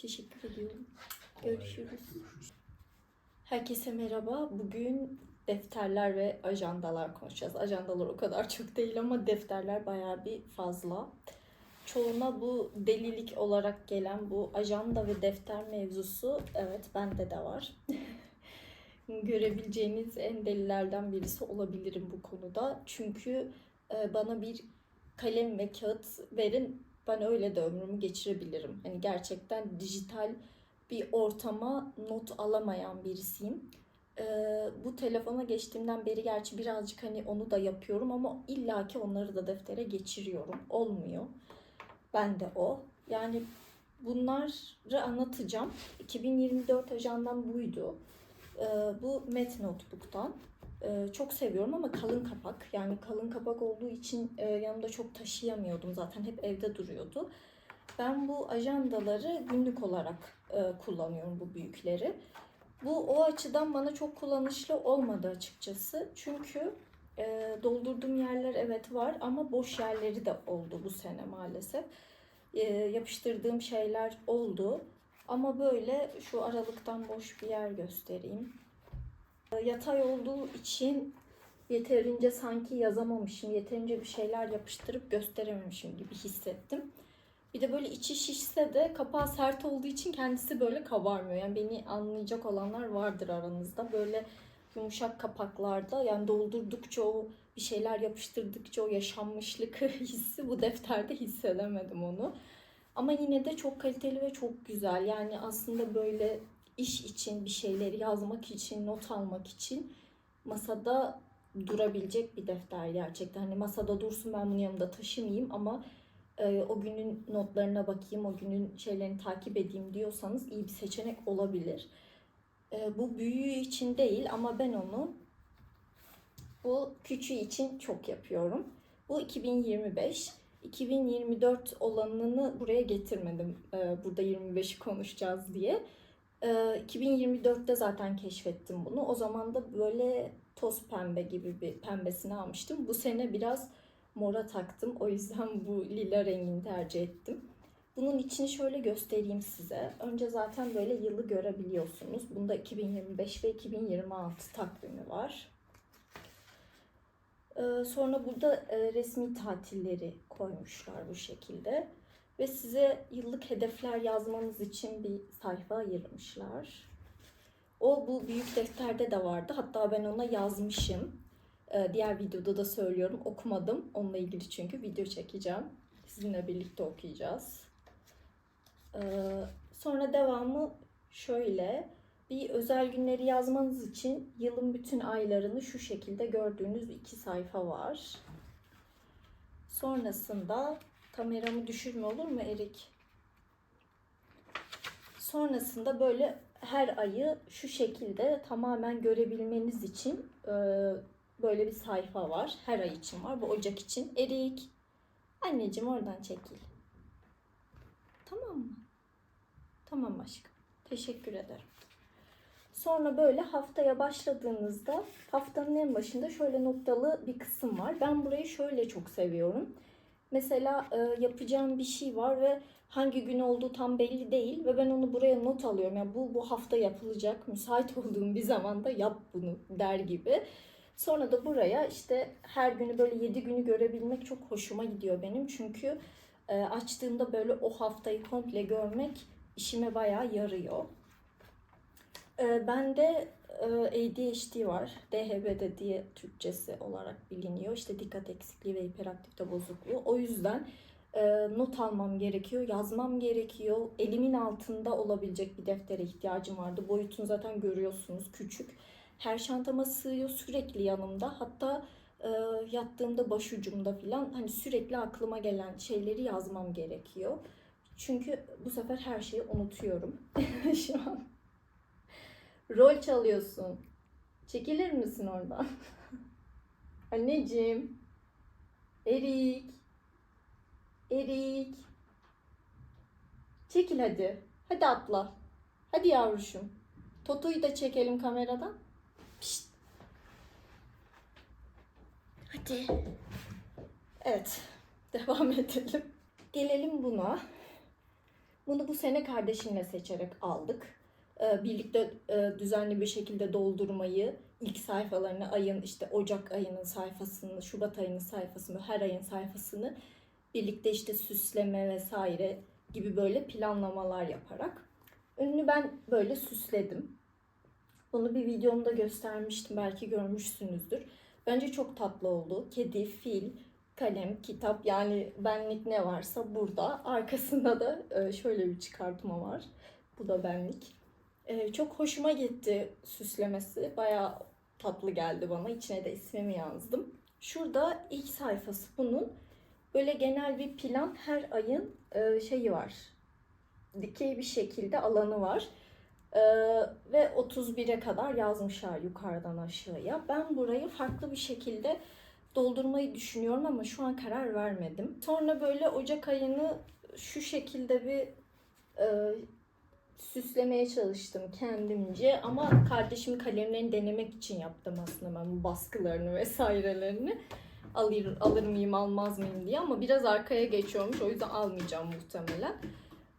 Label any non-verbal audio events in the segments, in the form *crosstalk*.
Teşekkür ediyorum. Görüşürüz. Herkese merhaba. Bugün defterler ve ajandalar konuşacağız. Ajandalar o kadar çok değil ama defterler bayağı bir fazla. Çoğuna bu delilik olarak gelen bu ajanda ve defter mevzusu evet bende de var. *laughs* Görebileceğiniz en delilerden birisi olabilirim bu konuda. Çünkü e, bana bir kalem ve kağıt verin ben öyle de ömrümü geçirebilirim. Hani gerçekten dijital bir ortama not alamayan birisiyim. Ee, bu telefona geçtiğimden beri gerçi birazcık hani onu da yapıyorum ama illaki onları da deftere geçiriyorum. Olmuyor. Ben de o. Yani bunları anlatacağım. 2024 ajandam buydu. Ee, bu Met Notebook'tan. Ee, çok seviyorum ama kalın kapak. Yani kalın kapak olduğu için e, yanımda çok taşıyamıyordum zaten. Hep evde duruyordu. Ben bu ajandaları günlük olarak e, kullanıyorum bu büyükleri. Bu o açıdan bana çok kullanışlı olmadı açıkçası. Çünkü e, doldurduğum yerler evet var ama boş yerleri de oldu bu sene maalesef. E, yapıştırdığım şeyler oldu. Ama böyle şu aralıktan boş bir yer göstereyim. E, Yatay olduğu için yeterince sanki yazamamışım, yeterince bir şeyler yapıştırıp gösterememişim gibi hissettim. Bir de böyle içi şişse de kapağı sert olduğu için kendisi böyle kabarmıyor. Yani beni anlayacak olanlar vardır aranızda. Böyle yumuşak kapaklarda yani doldurdukça o bir şeyler yapıştırdıkça o yaşanmışlık *laughs* hissi bu defterde hissedemedim onu. Ama yine de çok kaliteli ve çok güzel. Yani aslında böyle iş için bir şeyleri yazmak için, not almak için masada durabilecek bir defter gerçekten. Hani masada dursun ben bunu yanımda taşımayayım ama e, o günün notlarına bakayım, o günün şeylerini takip edeyim diyorsanız iyi bir seçenek olabilir. E, bu büyüğü için değil ama ben onu bu küçüğü için çok yapıyorum. Bu 2025. 2024 olanını buraya getirmedim. E, burada 25'i konuşacağız diye. E, 2024'te zaten keşfettim bunu. O zaman da böyle toz pembe gibi bir pembesini almıştım. Bu sene biraz mora taktım. O yüzden bu lila rengini tercih ettim. Bunun için şöyle göstereyim size. Önce zaten böyle yılı görebiliyorsunuz. Bunda 2025 ve 2026 takvimi var. Sonra burada resmi tatilleri koymuşlar bu şekilde. Ve size yıllık hedefler yazmanız için bir sayfa ayırmışlar. O bu büyük defterde de vardı. Hatta ben ona yazmışım. Ee, Diğer videoda da söylüyorum. Okumadım. Onunla ilgili çünkü video çekeceğim. Sizinle birlikte okuyacağız. Ee, Sonra devamı şöyle. Bir özel günleri yazmanız için yılın bütün aylarını şu şekilde gördüğünüz iki sayfa var. Sonrasında kameramı düşürme olur mu Erik? Sonrasında böyle her ayı şu şekilde tamamen görebilmeniz için e, böyle bir sayfa var. Her ay için var. Bu Ocak için. Erik. Anneciğim oradan çekil. Tamam mı? Tamam aşkım. Teşekkür ederim. Sonra böyle haftaya başladığınızda haftanın en başında şöyle noktalı bir kısım var. Ben burayı şöyle çok seviyorum. Mesela e, yapacağım bir şey var ve hangi gün olduğu tam belli değil ve ben onu buraya not alıyorum. Yani bu bu hafta yapılacak. Müsait *laughs* olduğum bir zamanda yap bunu der gibi. Sonra da buraya işte her günü böyle 7 günü görebilmek çok hoşuma gidiyor benim. Çünkü e, açtığımda böyle o haftayı komple görmek işime bayağı yarıyor. E, bende e, ADHD var. DHBD diye Türkçesi olarak biliniyor. İşte dikkat eksikliği ve hiperaktivite bozukluğu. O yüzden e, not almam gerekiyor, yazmam gerekiyor. Elimin altında olabilecek bir deftere ihtiyacım vardı. Boyutunu zaten görüyorsunuz küçük. Her şantama sığıyor sürekli yanımda. Hatta e, yattığımda başucumda falan hani sürekli aklıma gelen şeyleri yazmam gerekiyor. Çünkü bu sefer her şeyi unutuyorum *laughs* şu an. Rol çalıyorsun. Çekilir misin oradan? *laughs* Anneciğim. Erik. Erik. Çekil hadi. Hadi atla. Hadi yavruşum. Toto'yu da çekelim kameradan. Pişt. Hadi. Evet. *laughs* Devam edelim. Gelelim buna. Bunu bu sene kardeşimle seçerek aldık. Ee, birlikte e, düzenli bir şekilde doldurmayı, ilk sayfalarını ayın işte Ocak ayının sayfasını, Şubat ayının sayfasını, her ayın sayfasını birlikte işte süsleme vesaire gibi böyle planlamalar yaparak. Önünü ben böyle süsledim. Bunu bir videomda göstermiştim. Belki görmüşsünüzdür. Bence çok tatlı oldu. Kedi, fil, kalem, kitap yani benlik ne varsa burada. Arkasında da e, şöyle bir çıkartma var. Bu da benlik. E, Çok hoşuma gitti süslemesi. Bayağı tatlı geldi bana. İçine de ismimi yazdım. Şurada ilk sayfası bunun. Böyle genel bir plan her ayın e, şeyi var. Dikey bir şekilde alanı var. Ee, ve 31'e kadar yazmışlar yukarıdan aşağıya. Ben burayı farklı bir şekilde doldurmayı düşünüyorum ama şu an karar vermedim. Sonra böyle Ocak ayını şu şekilde bir e, süslemeye çalıştım kendimce ama kardeşimin kalemlerini denemek için yaptım aslında ben baskılarını vesairelerini alır, alır mıyım almaz mıyım diye ama biraz arkaya geçiyormuş o yüzden almayacağım muhtemelen.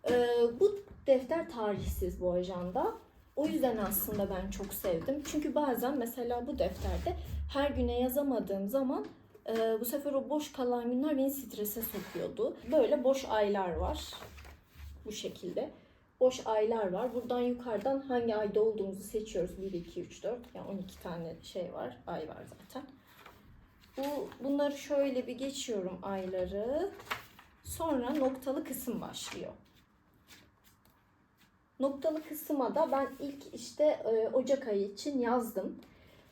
Ee, bu defter tarihsiz bu ajanda. O yüzden aslında ben çok sevdim. Çünkü bazen mesela bu defterde her güne yazamadığım zaman e, bu sefer o boş kalan günler beni strese sokuyordu. Böyle boş aylar var. Bu şekilde. Boş aylar var. Buradan yukarıdan hangi ayda olduğumuzu seçiyoruz. 1, 2, 3, 4. Yani 12 tane şey var. Ay var zaten. Bu, bunları şöyle bir geçiyorum ayları. Sonra noktalı kısım başlıyor. Noktalı kısma da ben ilk işte e, Ocak ayı için yazdım.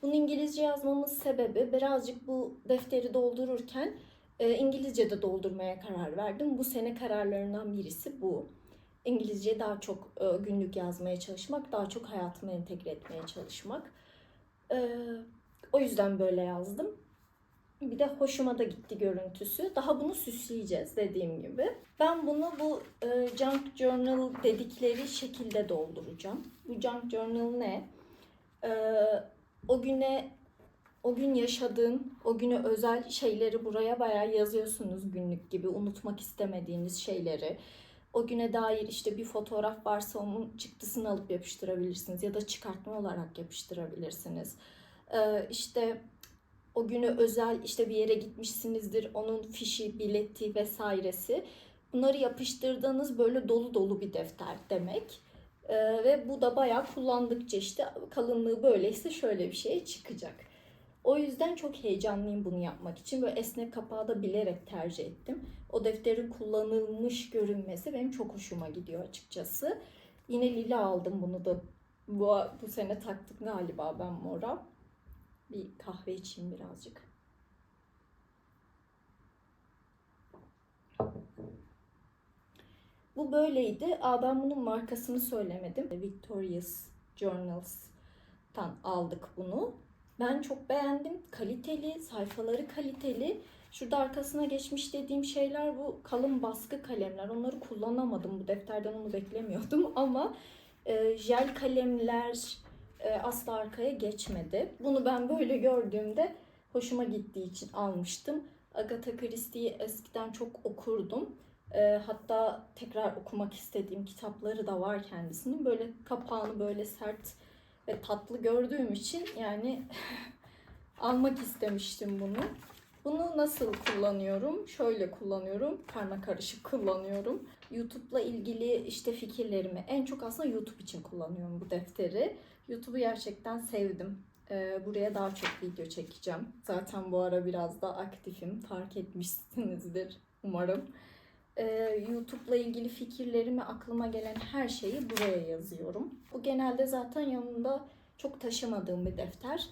Bunu İngilizce yazmamın sebebi birazcık bu defteri doldururken e, İngilizce de doldurmaya karar verdim. Bu sene kararlarından birisi bu. İngilizce daha çok e, günlük yazmaya çalışmak, daha çok hayatıma entegre etmeye çalışmak. E, o yüzden böyle yazdım. Bir de hoşuma da gitti görüntüsü. Daha bunu süsleyeceğiz dediğim gibi. Ben bunu bu e, junk journal dedikleri şekilde dolduracağım. Bu junk journal ne? E, o güne o gün yaşadığın, o güne özel şeyleri buraya bayağı yazıyorsunuz günlük gibi. Unutmak istemediğiniz şeyleri. O güne dair işte bir fotoğraf varsa onun çıktısını alıp yapıştırabilirsiniz ya da çıkartma olarak yapıştırabilirsiniz. E, işte o günü özel işte bir yere gitmişsinizdir onun fişi, bileti vesairesi. Bunları yapıştırdığınız böyle dolu dolu bir defter demek. Ee, ve bu da bayağı kullandıkça işte kalınlığı böyleyse şöyle bir şey çıkacak. O yüzden çok heyecanlıyım bunu yapmak için. Böyle esnek kapağı da bilerek tercih ettim. O defterin kullanılmış görünmesi benim çok hoşuma gidiyor açıkçası. Yine lila aldım bunu da bu, bu sene taktım galiba ben mora. Bir kahve içeyim birazcık. Bu böyleydi. Aa, ben bunun markasını söylemedim. Victorious Journals'tan aldık bunu. Ben çok beğendim. Kaliteli, sayfaları kaliteli. Şurada arkasına geçmiş dediğim şeyler bu kalın baskı kalemler. Onları kullanamadım. Bu defterden onu beklemiyordum *laughs* ama e, jel kalemler, e, asla arkaya geçmedi. Bunu ben böyle gördüğümde hoşuma gittiği için almıştım. Agatha Christie'yi eskiden çok okurdum. E, hatta tekrar okumak istediğim kitapları da var kendisinin. Böyle kapağını böyle sert ve tatlı gördüğüm için yani *laughs* almak istemiştim bunu. Bunu nasıl kullanıyorum? Şöyle kullanıyorum. Karma karışık kullanıyorum. YouTube'la ilgili işte fikirlerimi en çok aslında YouTube için kullanıyorum bu defteri. YouTube'u gerçekten sevdim. Ee, buraya daha çok video çekeceğim. Zaten bu ara biraz da aktifim. Fark etmişsinizdir umarım. Ee, YouTube'la ilgili fikirlerimi, aklıma gelen her şeyi buraya yazıyorum. Bu genelde zaten yanımda çok taşımadığım bir defter.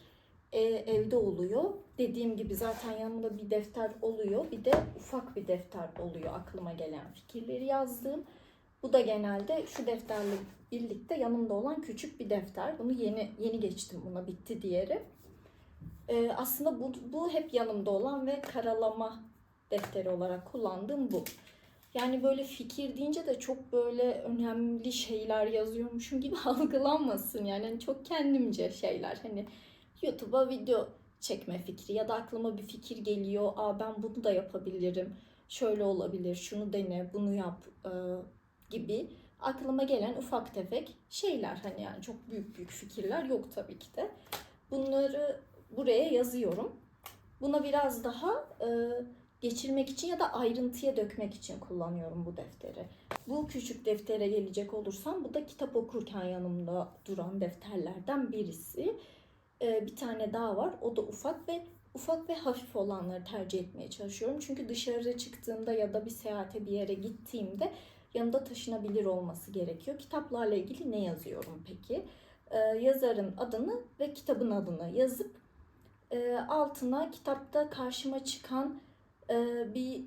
Ee, evde oluyor. Dediğim gibi zaten yanımda bir defter oluyor. Bir de ufak bir defter oluyor aklıma gelen fikirleri yazdığım. Bu da genelde şu defterle birlikte yanımda olan küçük bir defter. Bunu yeni yeni geçtim buna bitti diğeri. Ee, aslında bu, bu hep yanımda olan ve karalama defteri olarak kullandığım bu. Yani böyle fikir deyince de çok böyle önemli şeyler yazıyormuşum gibi *laughs* algılanmasın. Yani hani çok kendimce şeyler. Hani YouTube'a video çekme fikri ya da aklıma bir fikir geliyor. Aa ben bunu da yapabilirim. Şöyle olabilir, şunu dene, bunu yap. Ee, gibi aklıma gelen ufak tefek şeyler hani yani çok büyük büyük fikirler yok tabii ki de. Bunları buraya yazıyorum. Buna biraz daha e, geçirmek için ya da ayrıntıya dökmek için kullanıyorum bu defteri. Bu küçük deftere gelecek olursam bu da kitap okurken yanımda duran defterlerden birisi. E, bir tane daha var. O da ufak ve ufak ve hafif olanları tercih etmeye çalışıyorum. Çünkü dışarı çıktığımda ya da bir seyahate bir yere gittiğimde yanında taşınabilir olması gerekiyor. Kitaplarla ilgili ne yazıyorum peki? Ee, yazarın adını ve kitabın adını yazıp e, altına kitapta karşıma çıkan bir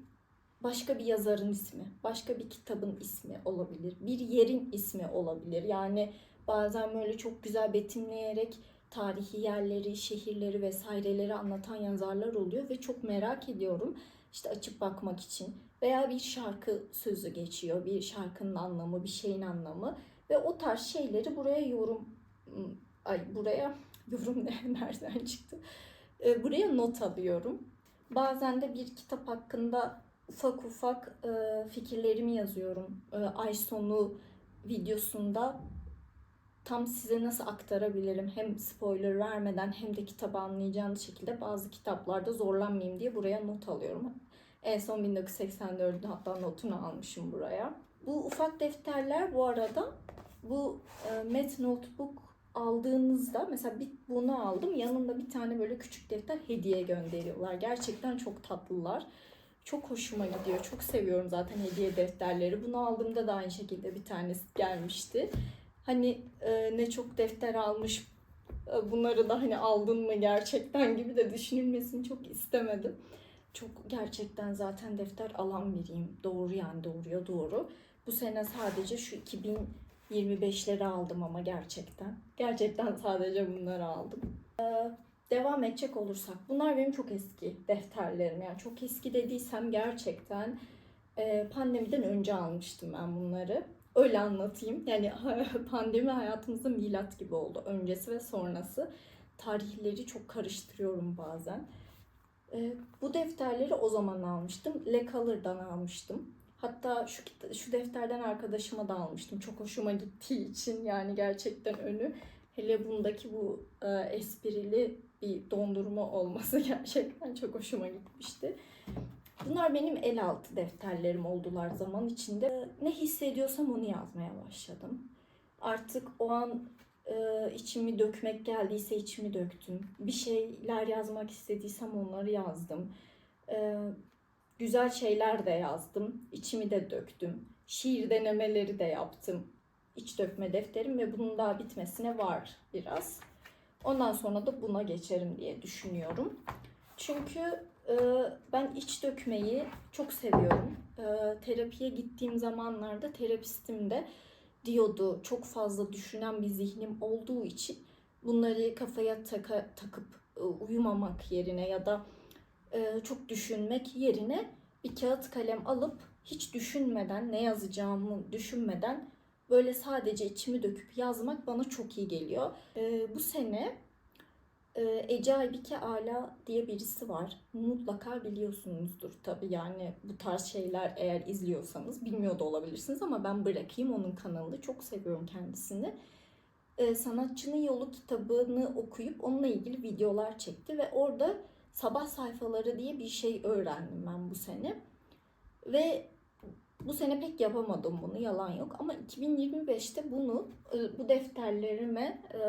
başka bir yazarın ismi, başka bir kitabın ismi olabilir, bir yerin ismi olabilir. Yani bazen böyle çok güzel betimleyerek tarihi yerleri, şehirleri vesaireleri anlatan yazarlar oluyor ve çok merak ediyorum. İşte açıp bakmak için veya bir şarkı sözü geçiyor, bir şarkının anlamı, bir şeyin anlamı ve o tarz şeyleri buraya yorum ay buraya *laughs* yorum ne nereden çıktı? Buraya not alıyorum. Bazen de bir kitap hakkında ufak ufak e, fikirlerimi yazıyorum. E, ay sonu videosunda tam size nasıl aktarabilirim hem spoiler vermeden hem de kitabı anlayacağınız şekilde bazı kitaplarda zorlanmayayım diye buraya not alıyorum. En son 1984'ün hatta notunu almışım buraya. Bu ufak defterler bu arada bu e, Met Notebook aldığınızda mesela bir bunu aldım yanında bir tane böyle küçük defter hediye gönderiyorlar. Gerçekten çok tatlılar. Çok hoşuma gidiyor. Çok seviyorum zaten hediye defterleri. Bunu aldığımda da aynı şekilde bir tanesi gelmişti. Hani e, ne çok defter almış e, bunları da hani aldın mı gerçekten gibi de düşünülmesini çok istemedim. Çok gerçekten zaten defter alan biriyim. Doğru yani doğruya doğru. Bu sene sadece şu 2025'leri aldım ama gerçekten. Gerçekten sadece bunları aldım. Ee, devam edecek olursak. Bunlar benim çok eski defterlerim. Yani çok eski dediysem gerçekten e, pandemiden önce almıştım ben bunları. Öyle anlatayım. Yani *laughs* pandemi hayatımızda milat gibi oldu. Öncesi ve sonrası. Tarihleri çok karıştırıyorum bazen. E, bu defterleri o zaman almıştım. Le Color'dan almıştım. Hatta şu şu defterden arkadaşıma da almıştım. Çok hoşuma gittiği için yani gerçekten önü. Hele bundaki bu e, esprili bir dondurma olması *laughs* gerçekten çok hoşuma gitmişti. Bunlar benim el altı defterlerim oldular zaman içinde. Ne hissediyorsam onu yazmaya başladım. Artık o an e, içimi dökmek geldiyse içimi döktüm. Bir şeyler yazmak istediysem onları yazdım. E, güzel şeyler de yazdım. İçimi de döktüm. Şiir denemeleri de yaptım. İç dökme defterim ve bunun daha bitmesine var biraz. Ondan sonra da buna geçerim diye düşünüyorum. Çünkü e, ben iç dökmeyi çok seviyorum. E, terapiye gittiğim zamanlarda terapistim de diyordu çok fazla düşünen bir zihnim olduğu için bunları kafaya taka, takıp e, uyumamak yerine ya da e, çok düşünmek yerine bir kağıt kalem alıp hiç düşünmeden ne yazacağımı düşünmeden böyle sadece içimi döküp yazmak bana çok iyi geliyor. E, bu sene e, Ece Aybike Ala diye birisi var. Mutlaka biliyorsunuzdur tabii yani bu tarz şeyler eğer izliyorsanız bilmiyor da olabilirsiniz ama ben bırakayım onun kanalını. Çok seviyorum kendisini. E, Sanatçının Yolu kitabını okuyup onunla ilgili videolar çekti ve orada sabah sayfaları diye bir şey öğrendim ben bu sene. Ve bu sene pek yapamadım bunu yalan yok ama 2025'te bunu e, bu defterlerime e,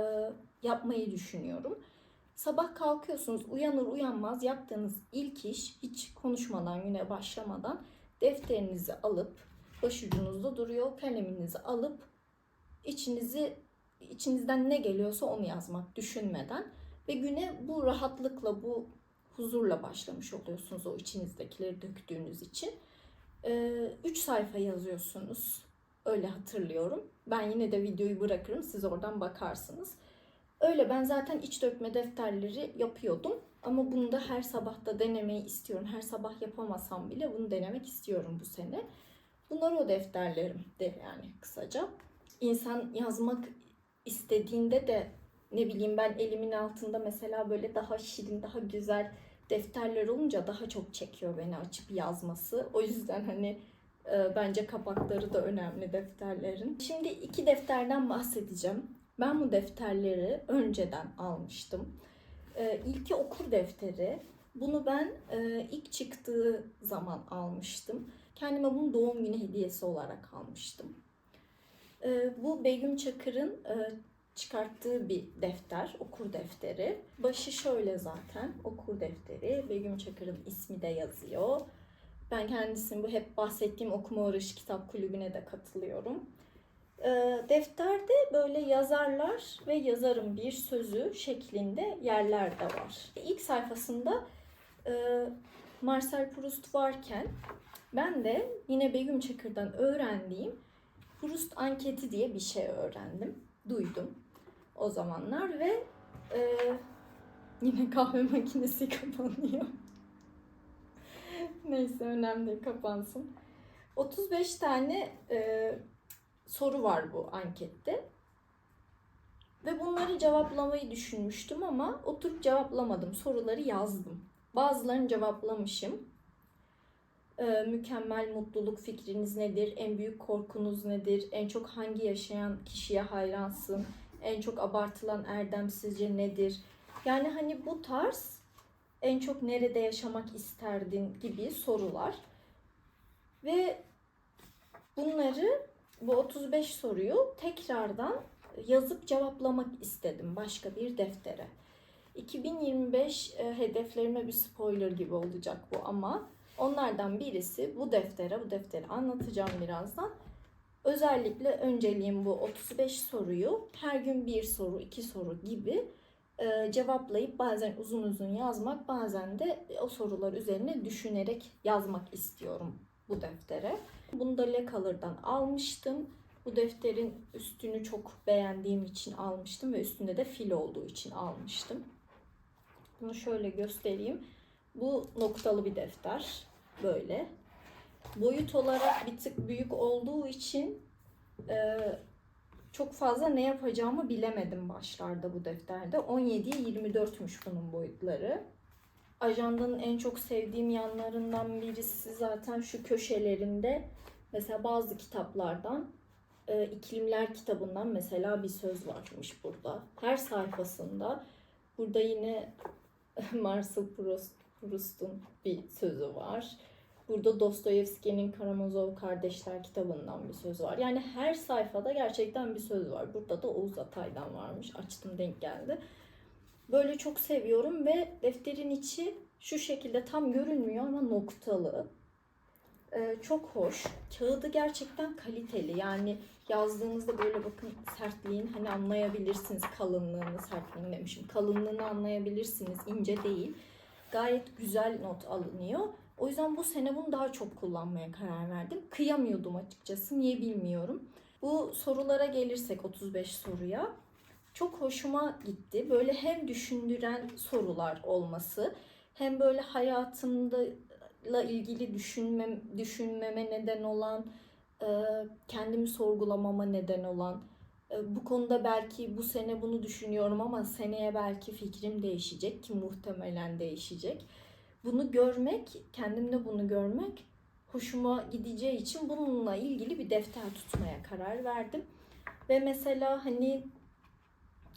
yapmayı düşünüyorum. Sabah kalkıyorsunuz uyanır uyanmaz yaptığınız ilk iş hiç konuşmadan güne başlamadan defterinizi alıp başucunuzda duruyor kaleminizi alıp içinizi içinizden ne geliyorsa onu yazmak düşünmeden ve güne bu rahatlıkla bu huzurla başlamış oluyorsunuz o içinizdekileri döktüğünüz için. 3 sayfa yazıyorsunuz. Öyle hatırlıyorum. Ben yine de videoyu bırakırım. Siz oradan bakarsınız. Öyle ben zaten iç dökme defterleri yapıyordum. Ama bunu da her sabah da denemeyi istiyorum. Her sabah yapamasam bile bunu denemek istiyorum bu sene. Bunlar o defterlerim de yani kısaca. İnsan yazmak istediğinde de ne bileyim ben elimin altında mesela böyle daha şirin, daha güzel defterler olunca daha çok çekiyor beni açıp yazması. O yüzden hani Ee, Bence kapakları da önemli defterlerin. Şimdi iki defterden bahsedeceğim. Ben bu defterleri önceden almıştım. Ee, İlki okur defteri. Bunu ben e, ilk çıktığı zaman almıştım. Kendime bunu doğum günü hediyesi olarak almıştım. Ee, Bu Begüm Çakır'ın e, çıkarttığı bir defter, okur defteri. Başı şöyle zaten, okur defteri. Begüm Çakır'ın ismi de yazıyor. Ben kendisinin bu hep bahsettiğim okuma uğraşı kitap kulübüne de katılıyorum. Ee, defterde böyle yazarlar ve yazarın bir sözü şeklinde yerler de var. İlk sayfasında e, Marcel Proust varken ben de yine Begüm Çakır'dan öğrendiğim Proust anketi diye bir şey öğrendim, duydum o zamanlar ve e, yine kahve makinesi *laughs* kapanıyor. Neyse önemli değil, kapansın. 35 tane e, soru var bu ankette. Ve bunları cevaplamayı düşünmüştüm ama oturup cevaplamadım. Soruları yazdım. Bazılarını cevaplamışım. E, mükemmel mutluluk fikriniz nedir? En büyük korkunuz nedir? En çok hangi yaşayan kişiye hayransın? En çok abartılan erdem sizce nedir? Yani hani bu tarz en çok nerede yaşamak isterdin gibi sorular. Ve bunları bu 35 soruyu tekrardan yazıp cevaplamak istedim başka bir deftere. 2025 e, hedeflerime bir spoiler gibi olacak bu ama onlardan birisi bu deftere, bu defteri anlatacağım birazdan. Özellikle önceliğim bu 35 soruyu her gün bir soru, iki soru gibi e, cevaplayıp bazen uzun uzun yazmak, bazen de o sorular üzerine düşünerek yazmak istiyorum bu deftere. Bunu da Le Color'dan almıştım. Bu defterin üstünü çok beğendiğim için almıştım ve üstünde de fil olduğu için almıştım. Bunu şöyle göstereyim. Bu noktalı bir defter. Böyle. Boyut olarak bir tık büyük olduğu için e, çok fazla ne yapacağımı bilemedim başlarda bu defterde. 17'ye 24'müş bunun boyutları. Ajandanın en çok sevdiğim yanlarından birisi zaten şu köşelerinde mesela bazı kitaplardan e, iklimler kitabından mesela bir söz varmış burada. Her sayfasında burada yine *laughs* Marcel Proust, Proust'un bir sözü var. Burada Dostoyevski'nin Karamazov Kardeşler kitabından bir söz var. Yani her sayfada gerçekten bir söz var. Burada da Oğuz Atay'dan varmış. Açtım denk geldi. Böyle çok seviyorum ve defterin içi şu şekilde tam görünmüyor ama noktalı. Ee, çok hoş. Kağıdı gerçekten kaliteli. Yani yazdığınızda böyle bakın sertliğin hani anlayabilirsiniz kalınlığını, sertliğini demişim. Kalınlığını anlayabilirsiniz. ince değil. Gayet güzel not alınıyor. O yüzden bu sene bunu daha çok kullanmaya karar verdim. Kıyamıyordum açıkçası. Niye bilmiyorum. Bu sorulara gelirsek 35 soruya çok hoşuma gitti. Böyle hem düşündüren sorular olması hem böyle hayatımla ilgili düşünmem, düşünmeme neden olan, e, kendimi sorgulamama neden olan, e, bu konuda belki bu sene bunu düşünüyorum ama seneye belki fikrim değişecek ki muhtemelen değişecek. Bunu görmek, kendimde bunu görmek hoşuma gideceği için bununla ilgili bir defter tutmaya karar verdim. Ve mesela hani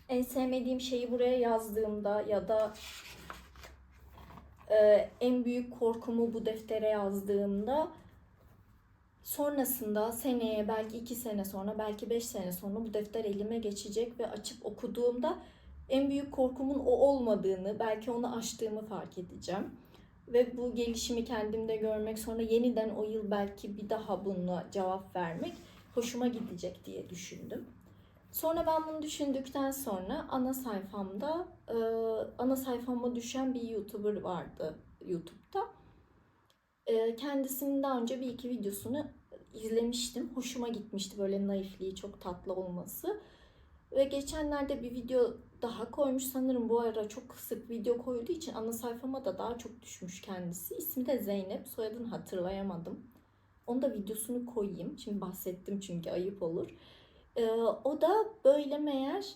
en sevmediğim şeyi buraya yazdığımda ya da e, en büyük korkumu bu deftere yazdığımda sonrasında seneye belki iki sene sonra belki beş sene sonra bu defter elime geçecek ve açıp okuduğumda en büyük korkumun o olmadığını belki onu aştığımı fark edeceğim. Ve bu gelişimi kendimde görmek sonra yeniden o yıl belki bir daha bununla cevap vermek hoşuma gidecek diye düşündüm. Sonra ben bunu düşündükten sonra ana sayfamda e, ana sayfama düşen bir YouTuber vardı YouTube'da. E, kendisinin daha önce bir iki videosunu izlemiştim. Hoşuma gitmişti böyle naifliği çok tatlı olması. Ve geçenlerde bir video daha koymuş sanırım bu ara çok sık video koyduğu için ana sayfama da daha çok düşmüş kendisi. İsmi de Zeynep. Soyadını hatırlayamadım. Onu da videosunu koyayım. Şimdi bahsettim çünkü ayıp olur. Ee, o da böyle meğer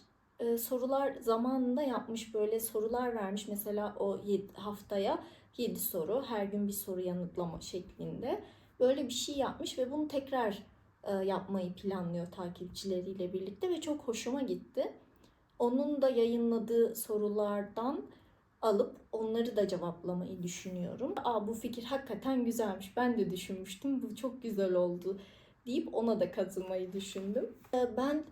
e, sorular zamanında yapmış böyle sorular vermiş. Mesela o yedi, haftaya 7 soru her gün bir soru yanıtlama şeklinde. böyle bir şey yapmış ve bunu tekrar e, yapmayı planlıyor takipçileriyle birlikte ve çok hoşuma gitti. Onun da yayınladığı sorulardan alıp onları da cevaplamayı düşünüyorum. Aa bu fikir hakikaten güzelmiş. Ben de düşünmüştüm. Bu çok güzel oldu deyip ona da katılmayı düşündüm. Ee, Ben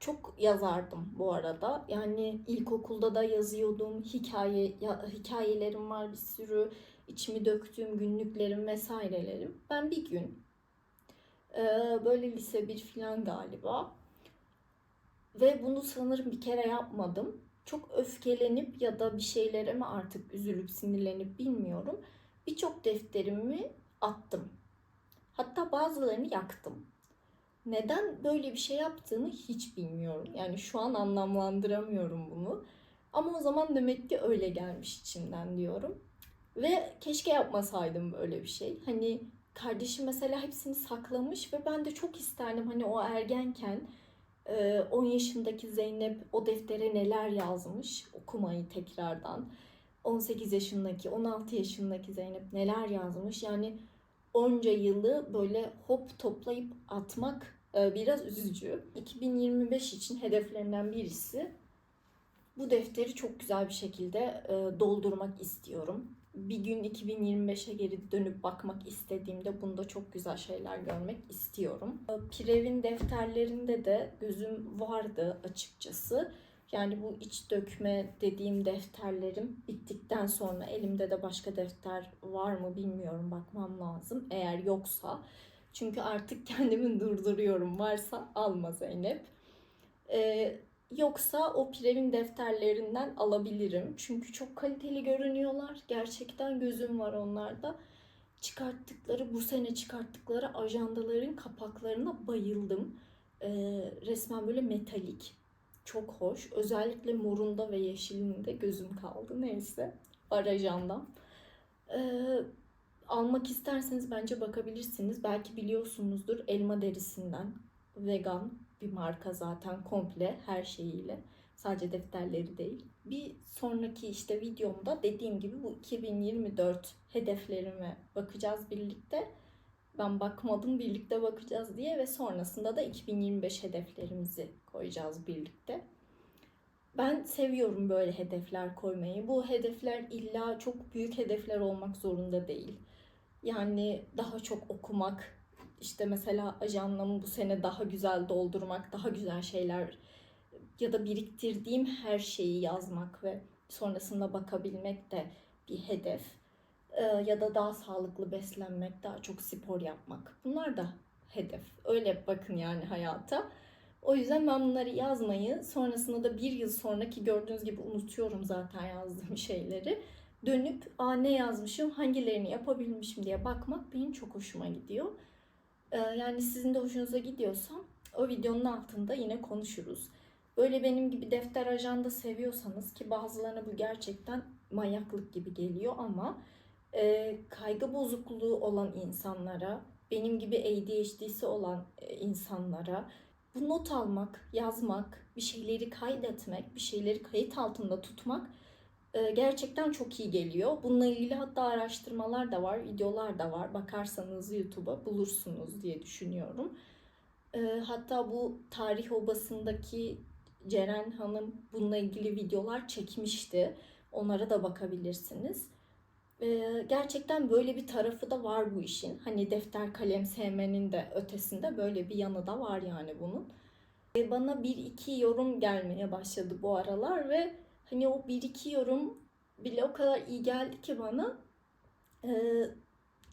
çok yazardım bu arada. Yani ilkokulda da yazıyordum. Hikaye ya, hikayelerim var bir sürü. içimi döktüğüm günlüklerim vesairelerim. Ben bir gün e, böyle lise bir falan galiba ve bunu sanırım bir kere yapmadım. Çok öfkelenip ya da bir şeylere mi artık üzülüp sinirlenip bilmiyorum. Birçok defterimi attım. Hatta bazılarını yaktım. Neden böyle bir şey yaptığını hiç bilmiyorum. Yani şu an anlamlandıramıyorum bunu. Ama o zaman demek ki öyle gelmiş içimden diyorum. Ve keşke yapmasaydım böyle bir şey. Hani kardeşim mesela hepsini saklamış ve ben de çok isterdim hani o ergenken e, 10 yaşındaki Zeynep o deftere neler yazmış okumayı tekrardan. 18 yaşındaki, 16 yaşındaki Zeynep neler yazmış. Yani onca yılı böyle hop toplayıp atmak e, biraz üzücü. 2025 için hedeflerimden birisi bu defteri çok güzel bir şekilde e, doldurmak istiyorum. Bir gün 2025'e geri dönüp bakmak istediğimde bunda çok güzel şeyler görmek istiyorum. E, Pirev'in defterlerinde de gözüm vardı açıkçası. Yani bu iç dökme dediğim defterlerim bittikten sonra elimde de başka defter var mı bilmiyorum bakmam lazım. Eğer yoksa çünkü artık *laughs* kendimi durduruyorum. Varsa alma Zeynep. Ee, yoksa o Pirev'in defterlerinden alabilirim. Çünkü çok kaliteli görünüyorlar. Gerçekten gözüm var onlarda. Çıkarttıkları, bu sene çıkarttıkları ajandaların kapaklarına bayıldım. Ee, resmen böyle metalik. Çok hoş. Özellikle morunda ve yeşilinde gözüm kaldı. Neyse. Var ajandam. Ee, almak isterseniz bence bakabilirsiniz. Belki biliyorsunuzdur elma derisinden. Vegan bir marka zaten komple her şeyiyle. Sadece defterleri değil. Bir sonraki işte videomda dediğim gibi bu 2024 hedeflerime bakacağız birlikte. Ben bakmadım birlikte bakacağız diye ve sonrasında da 2025 hedeflerimizi koyacağız birlikte. Ben seviyorum böyle hedefler koymayı. Bu hedefler illa çok büyük hedefler olmak zorunda değil. Yani daha çok okumak, işte mesela ajandamı bu sene daha güzel doldurmak, daha güzel şeyler ya da biriktirdiğim her şeyi yazmak ve sonrasında bakabilmek de bir hedef. Ee, ya da daha sağlıklı beslenmek, daha çok spor yapmak. Bunlar da hedef. Öyle bakın yani hayata. O yüzden ben bunları yazmayı, sonrasında da bir yıl sonraki gördüğünüz gibi unutuyorum zaten yazdığım *laughs* şeyleri. Dönüp Aa, ne yazmışım, hangilerini yapabilmişim diye bakmak benim çok hoşuma gidiyor. Ee, yani sizin de hoşunuza gidiyorsa o videonun altında yine konuşuruz. Böyle benim gibi defter ajanda seviyorsanız ki bazılarına bu gerçekten manyaklık gibi geliyor ama e, kaygı bozukluğu olan insanlara, benim gibi ADHD'si olan e, insanlara bu not almak, yazmak, bir şeyleri kaydetmek, bir şeyleri kayıt altında tutmak gerçekten çok iyi geliyor. Bununla ilgili hatta araştırmalar da var, videolar da var. Bakarsanız YouTube'a bulursunuz diye düşünüyorum. E, hatta bu tarih obasındaki Ceren Hanım bununla ilgili videolar çekmişti. Onlara da bakabilirsiniz. Ee, gerçekten böyle bir tarafı da var bu işin. Hani defter kalem sevmenin de ötesinde böyle bir yanı da var yani bunun. Ee, bana bir iki yorum gelmeye başladı bu aralar ve hani o bir iki yorum bile o kadar iyi geldi ki bana ee,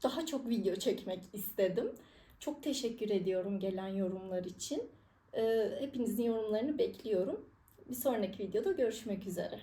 daha çok video çekmek istedim. Çok teşekkür ediyorum gelen yorumlar için. Ee, hepinizin yorumlarını bekliyorum. Bir sonraki videoda görüşmek üzere.